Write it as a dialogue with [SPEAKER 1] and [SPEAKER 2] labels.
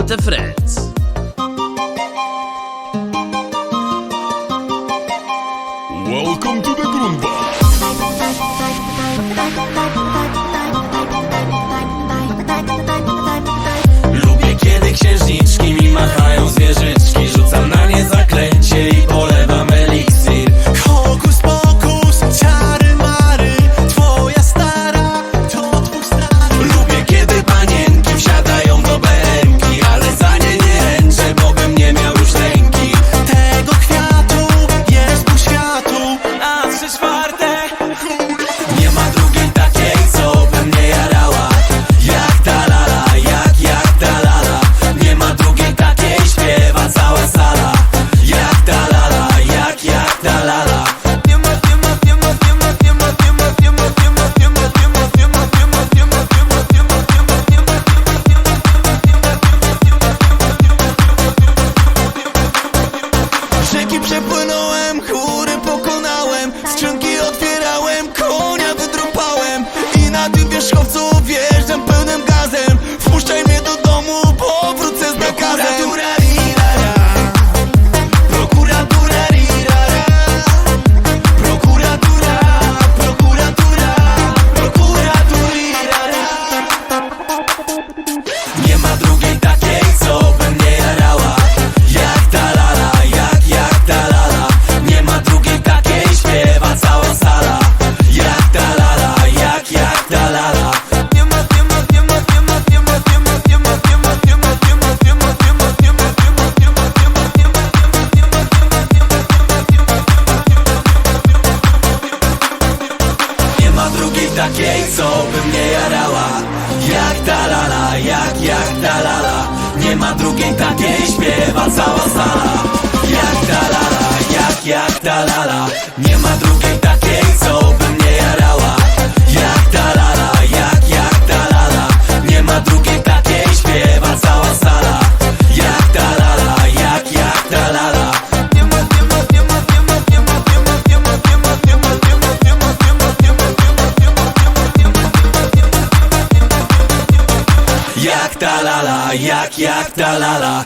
[SPEAKER 1] with the friends.
[SPEAKER 2] Welcome to the
[SPEAKER 3] Grunwald. takiej, co by mnie jarała. Jak ta lala, jak, jak ta lala Nie ma drugiej takiej, śpiewa cała sala. Jak ta lala, jak, jak ta lala Nie ma drugiej takiej Jak ta lala, jak, jak ta lala